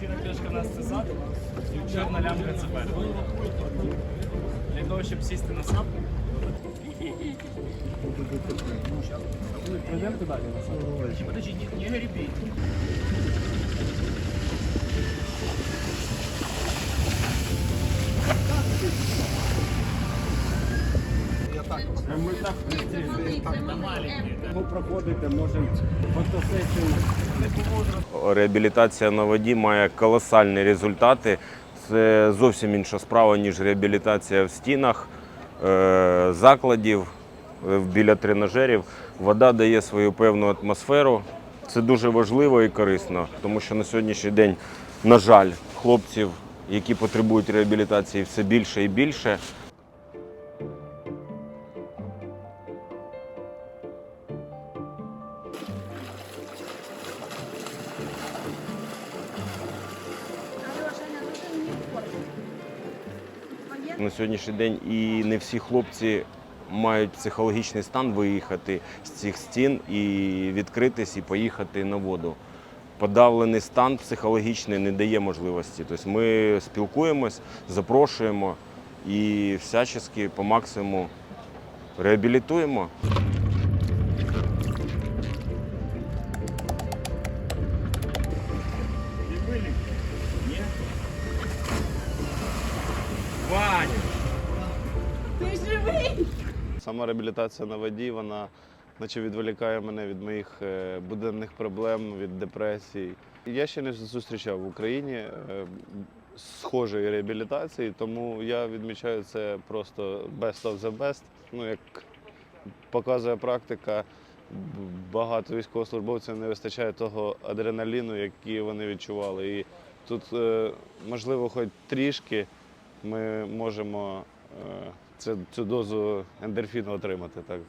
Сіра пішка нас це зад, і чорна лямка це перед. Для того, щоб сісти на сапку. Пройдемо далі на сапку. Подожди, не гребіть. Ми так пристріли, так. Ви проходите, можемо фотосесію. Реабілітація на воді має колосальні результати. Це зовсім інша справа, ніж реабілітація в стінах е, закладів е, біля тренажерів. Вода дає свою певну атмосферу. Це дуже важливо і корисно, тому що на сьогоднішній день, на жаль, хлопців, які потребують реабілітації, все більше і більше. На сьогоднішній день і не всі хлопці мають психологічний стан виїхати з цих стін і відкритись і поїхати на воду. Подавлений стан психологічний не дає можливості. Тобто ми спілкуємось, запрошуємо і всячески по максимуму реабілітуємо. Сама реабілітація на воді, вона наче відволікає мене від моїх е, буденних проблем, від депресій. Я ще не зустрічав в Україні е, схожої реабілітації, тому я відмічаю це просто best of the best. Ну, як показує практика, багато військовослужбовців не вистачає того адреналіну, який вони відчували. І тут, е, можливо, хоч трішки ми можемо е, це, цю дозу ендорфіну отримати. Так.